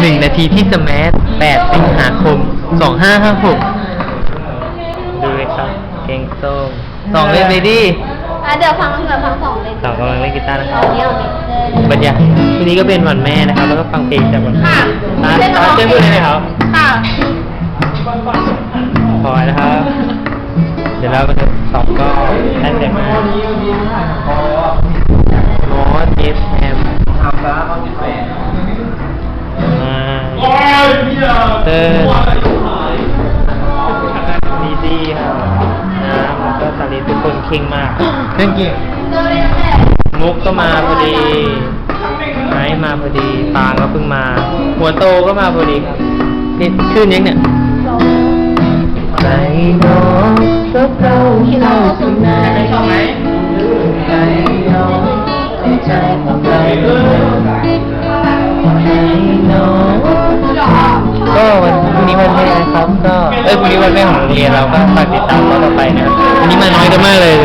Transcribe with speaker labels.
Speaker 1: หนึ่งนาทีที่สมัทแปดสิงหาคมสองห้าห้าหกดูเลยครับเก่งโซ่สองเล่นเลยดิ
Speaker 2: อะเดี๋ยวฟังเดี๋ยวฟังสองเลย
Speaker 1: สองกำลังเล่นกีตาร์นะครับ
Speaker 2: เอาเนี้ยเอาเนี้ย
Speaker 1: บรรยากาศทีนี้ก็เป็นวันแม่นะครับ แล้วก็ฟังเพลงจากวัน
Speaker 2: ค่ะ
Speaker 1: ร้านร้านเจ้าพูดเลยนะครับ
Speaker 2: ค่ะ
Speaker 1: พอนะครับ เดี๋ยวเราไป เตอร์ดีดีครับน้ำแล้วก็สาลีทุกคนเข่งมากเล่นเก่ง
Speaker 2: ก็เรียนแหละ
Speaker 1: มุกก็มาพอดีไม้มาพอดีปางก็เพิ่งมา หัวโตก็มาพอดีครับนี่ชื่อนี้เนี่ยใจน้องก็เก่าเราสุดไหน
Speaker 3: ชอบไหม
Speaker 1: ใจน้องใจของเราใจน้องก็ วันแม่ครับก็เอ้ยวันนี้วันแม่ของโรงเรียนเราก็ฝากติดตามเราต่อไปนะครับวันนี้มาน้อยกันมากเลย